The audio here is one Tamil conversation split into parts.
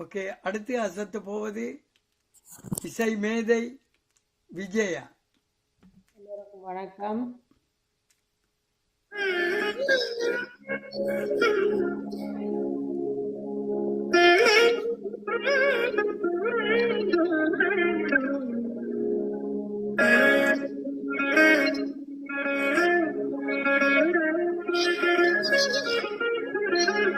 ஓகே அடுத்து அசத்து போவது இசை மேதை விஜயா.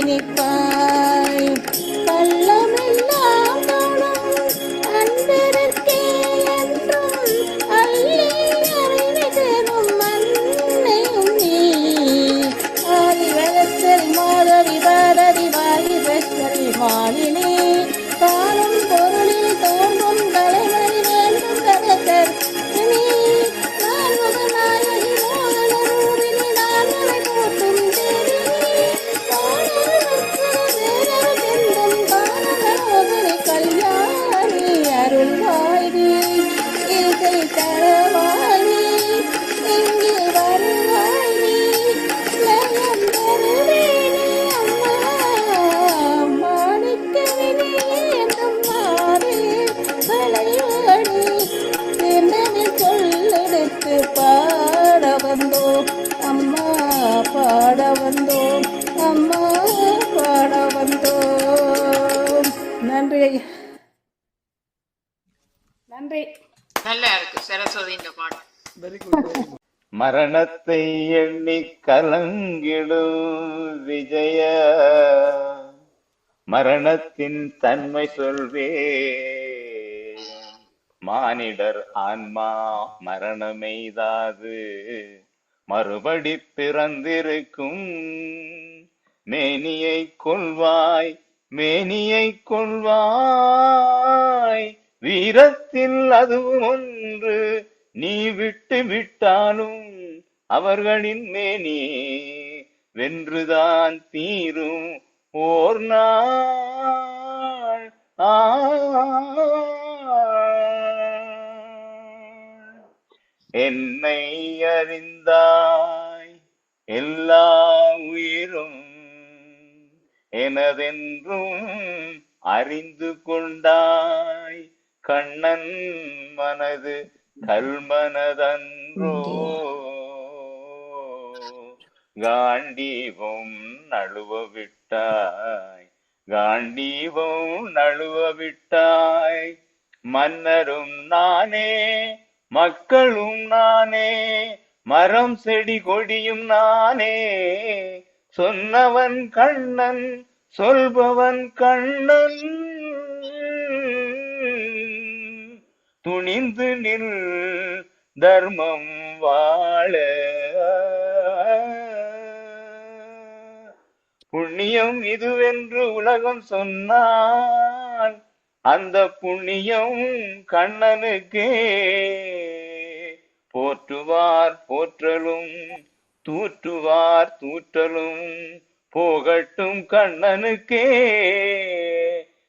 Tinig ஐயா நன்றி. நல்லா இருக்கு பாடம் வெரி குட் மரணத்தை எண்ணி கலங்கிடும் விஜய. மரணத்தின் தன்மை சொல்வே. மானிடர் ஆன்மா மரணமெய்தாது. மறுபடி பிறந்திருக்கும் மேனியை கொள்வாய். மேனியை கொள்வாய். வீரத்தில் அதுவும் ஒன்று. நீ விட்டு விட்டாலும் அவர்களின் மேனியே வென்றுதான் தீரும் ஓர் நாள். ஆ. என்னை அறிந்தாய். எல்லா உயிரும் எனதென்றும் அறிந்து கொண்டாய் கண்ணன் மனது கல்மனதன்றோ. காண்டீபம் நழுவ விட்டாய் காண்டீபம் நழுவ விட்டாய். மன்னரும் நானே மக்களும் நானே மரம் செடி கொடியும் நானே. சொன்னவன் கண்ணன் சொல்பவன் கண்ணன். துணிந்து நில் தர்மம் வாழ. புண்ணியம் இதுவென்று உலகம் சொன்னான் அந்த புண்ணியம் கண்ணனுக்கே. போற்றுவார் போற்றலும் தூற்றுவார் தூற்றலும் போகட்டும் கண்ணனுக்கே.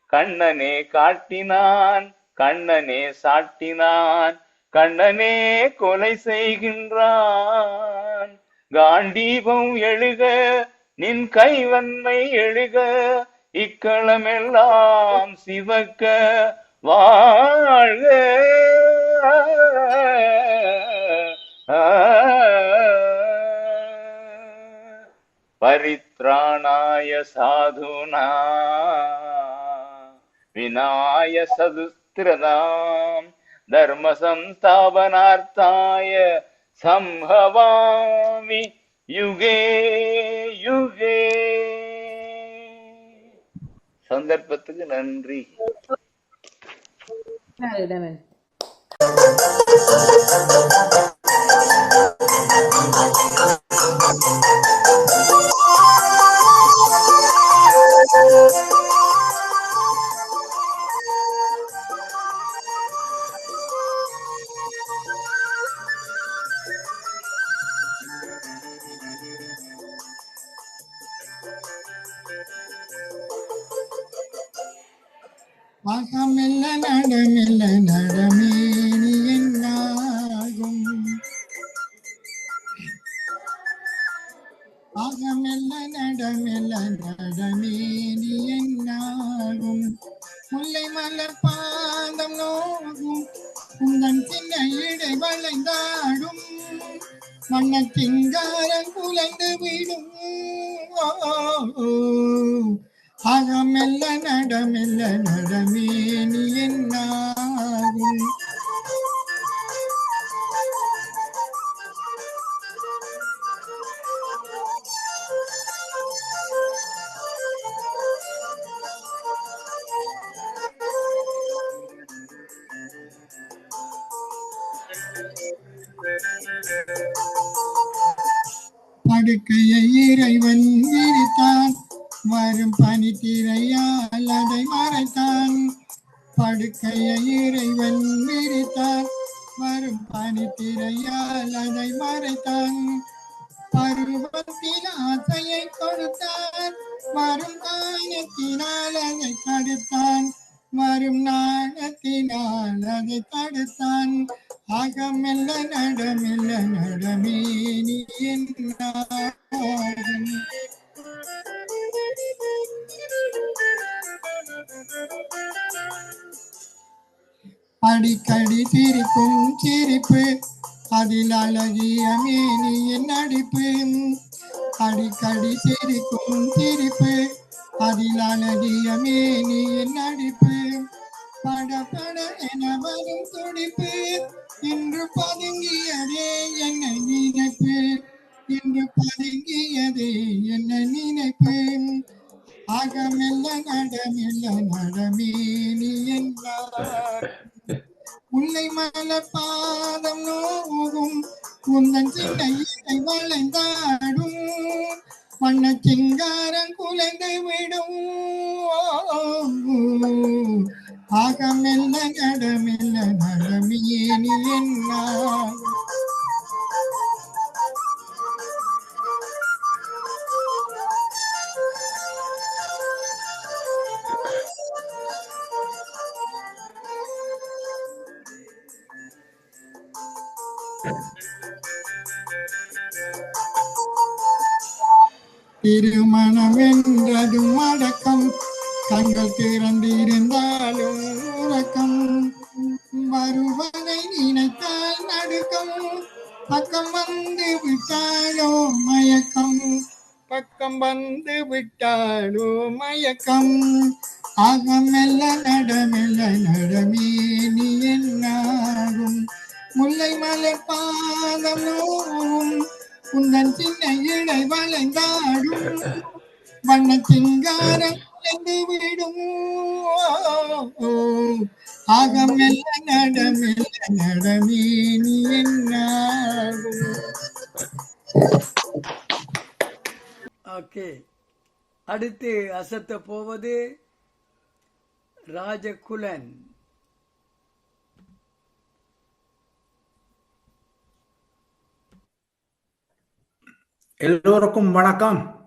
கண்ணனே காட்டினான் கண்ணனே சாட்டினான் கண்ணனே கொலை செய்கின்றான். காண்டீபம் எழுக நின் கைவன்மை எழுக இக்களமெல்லாம் சிவக்க வாழ்க. परित्राणाय साधूना विनाय सदुस्त्रदाम् धर्मसंस्थापनार्थाय संभवामि युगे युगे சந்தர்ப்பத்துக்கு நன்றி இடமன் அகமெல்ல நடமெல்ல நடமேனி என்னாகும்? முல்லை மலர் பாதம் நோகும். உங்கள் சின்ன இடை வளைந்தாடும் மன்னத்திங்காரம் குலைந்து விடும். அகமெல்ல நடமெல்ல நடமேனி என்னாகும்? படுக்கையை இறைவன் விரித்தான். வரும் பனித்திரையால் அதை மறைத்தான். படுக்கையை இறைவன் விரித்தான். வரும் பனித்திரையால் அதை மறைத்தான். பருவத்தில் ஆசையை கொடுத்தான். வரும் காயத்தினால் அதை தடுத்தான். வரும் நாணத்தினால் அதை தடுத்தான். அகமெல்ல நடமெல்ல நீ என்னாகும் அடிக்கடி சிரிக்கும் சிரிப்பு அதில் அழகிய மேனியின் நடிப்பு. அடிக்கடி சிரிக்கும் சிரிப்பு அதில் அழகிய மேனியின் நடிப்பு. பட பட என வரும் துடிப்பு இன்று பதுங்கியதே என்ன நினைப்பு இன்று பதுங்கியதே என்ன நினைப்பு அகமெல்ல நடமெல்ல நடமேனி என்றார் உன்னை மலர் பாதம் நோகும் உந்தன் சின்ன இசை வளைந்தாடும். வண்ண சிங்காரம் குலைந்து விடும். அகமெல்ல நடமெல்ல நடமேனி என்னாகும் திருமணம் என்றதும் அடக்கம் கண்கள் திறந்திருந்தாலும் உறக்கம் வருவதை நினைத்தால் நடுக்கம். பக்கம் வந்து விட்டாலோ மயக்கம். பக்கம் வந்து விட்டாலோ மயக்கம். அகமெல்ல நடமெல்ல நடமே நீ என்னாகும்? முல்லை மலை பாதம் நோவும் உந்தன் சின்ன இழை வளைந்தாடும். வண்ண சிங்காரம் கலந்து விடும் ஆக மெல்ல நட மெல்ல நடமே நீ என்னாகும்? ஓகே. அடுத்து அசத்த போவது ராஜகுலன். எல்லோருக்கும் வணக்கம்.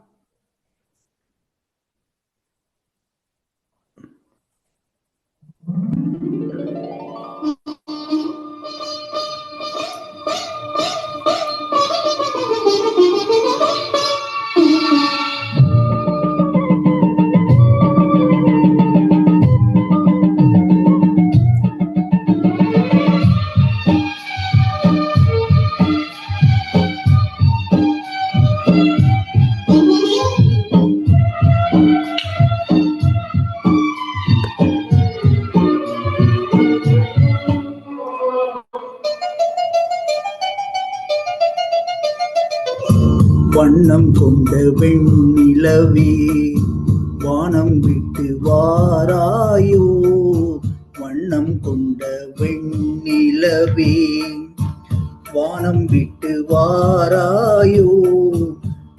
வானம் விட்டு வாராயோ?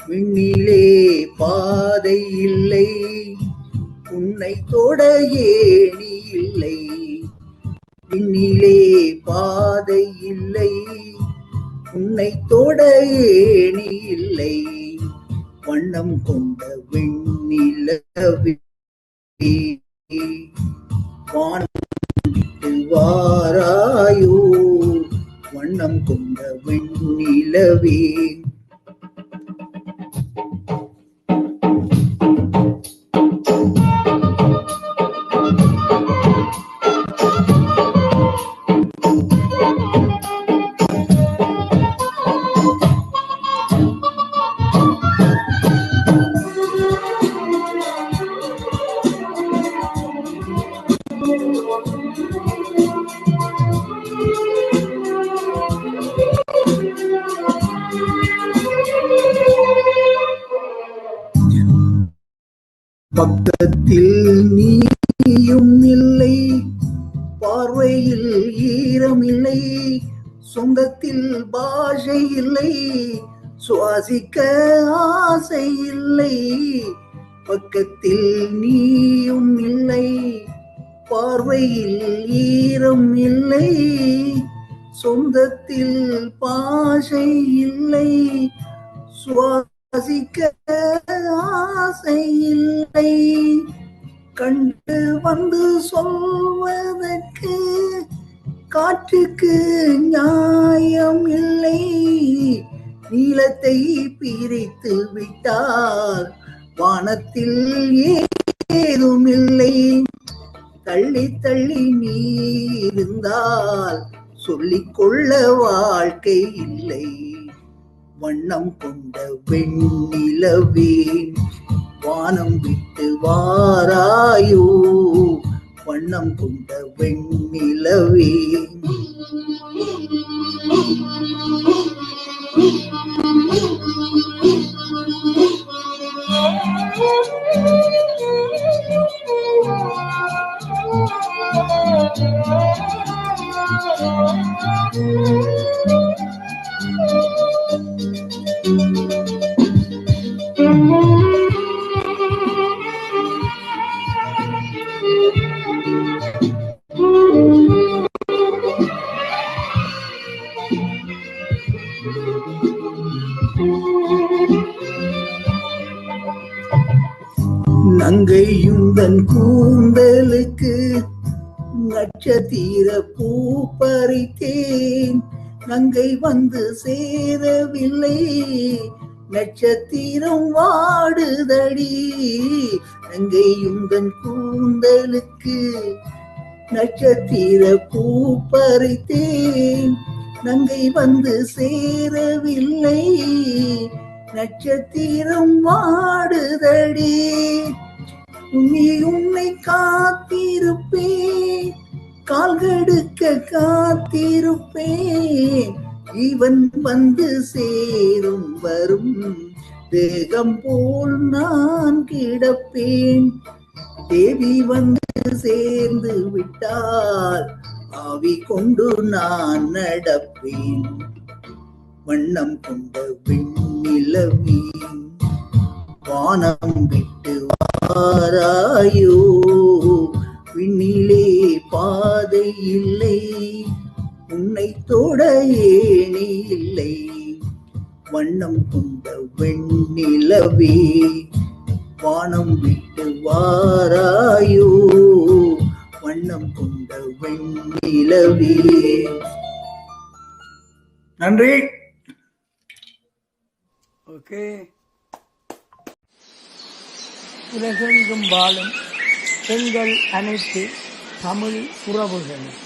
விண்ணிலே பாதை இல்லை. உன்னை தொட ஏணி இல்லை. விண்ணிலே பாதை இல்லை. உன்னை தொட ஏணி இல்லை. வண்ணம் கொண்ட வெண்ணிலவே. வானம் விட்டு வாராயோ? வண்ணம் கொண்ட வெண்ணிலவே. பக்கத்தில் நீயும் இல்லை. பார்வையில் ஈரம் இல்லை சொந்தத்தில் பாஷை இல்லை. சுவாசிக்க ஆசை இல்லை. பக்கத்தில் நீயும் இல்லை. பார்வையில் ஈரம் இல்லை. சொந்தத்தில் பாஷை இல்லை. சுவா ஆசை இல்லை கண்டு வந்து சொல்வதற்கு காற்றுக்கு நியாயம் இல்லை. நீளத்தை பிரித்து விட்டால் வானத்தில் ஏதும் இல்லை தள்ளி தள்ளி நீ இருந்தால் சொல்லிக்கொள்ள வாழ்க்கை இல்லை. வண்ணம் கொண்ட வெண்ணிலவே வானம் விட்டு வாராயோ வண்ணம் கொண்ட வெண்ணிலவே நங்கையும் தன் கூந்தலுக்கு நட்சத்திர பூ பறித்தேன். நங்கை வந்து சேரவில்லை. நட்சத்திரம் வாடுதடி. நங்கையுந்தன் கூந்தலுக்கு நட்சத்திர பூ பறித்தேன். நங்கை வந்து சேரவில்லை. நட்சத்திரம் வாடுதடி. உன்னி உன்னை காத்திருப்பேன். கால்கெடுக்க காத்திருப்பேன். இவன் வந்து சேரும் வரும் தேகம் போல் நான் கிடப்பேன். தேவி வந்து சேர்ந்து விட்டால் ஆவி கொண்டு நான் நடப்பேன். வண்ணம் கொண்ட வெண்ணிலவே வானம் விட்டு வாராயோ. விண்ணிலே பாதை இல்லை. உன்னை தொட ஏணி இல்லை. வண்ணம் கொண்ட வெண்ணிலவே வானம் விட்டு வாராயோ. வண்ணம் கொண்ட வெண்ணிலவே. நன்றி. ஓகே. உலகெங்கும் வாழும் எங்கள் அனைத்து தமிழ் உறவுகள்.